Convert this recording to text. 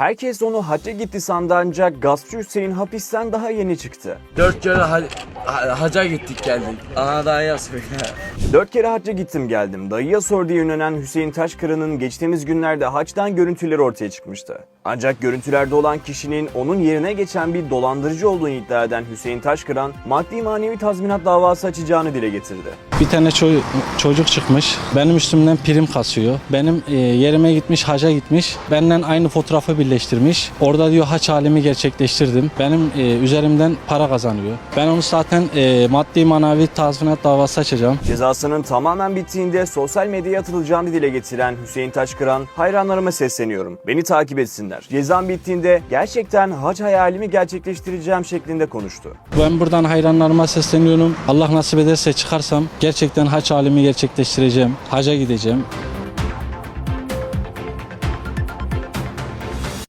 Herkes onu hacca gitti sandı ancak gaspçı Hüseyin hapisten daha yeni çıktı. Dört kere ha- ha- haca gittik geldik. Ana daha yaz söyle. Dört kere hacca gittim geldim. Dayıya sor diye yönelen Hüseyin Taşkıran'ın geçtiğimiz günlerde haçtan görüntüleri ortaya çıkmıştı. Ancak görüntülerde olan kişinin onun yerine geçen bir dolandırıcı olduğunu iddia eden Hüseyin Taşkıran, maddi manevi tazminat davası açacağını dile getirdi. Bir tane ço- çocuk çıkmış. Benim üstümden prim kasıyor. Benim e, yerime gitmiş, haca gitmiş. Benden aynı fotoğrafı birleştirmiş. Orada diyor haç halimi gerçekleştirdim. Benim e, üzerimden para kazanıyor. Ben onu zaten e, maddi manevi tazminat davası açacağım. Cezasının tamamen bittiğinde sosyal medyaya atılacağını dile getiren Hüseyin Taşkıran, hayranlarıma sesleniyorum. Beni takip etsinler. Cezam bittiğinde gerçekten hac hayalimi gerçekleştireceğim şeklinde konuştu. Ben buradan hayranlarıma sesleniyorum. Allah nasip ederse çıkarsam gerçekten haç halimi gerçekleştireceğim. Haca gideceğim.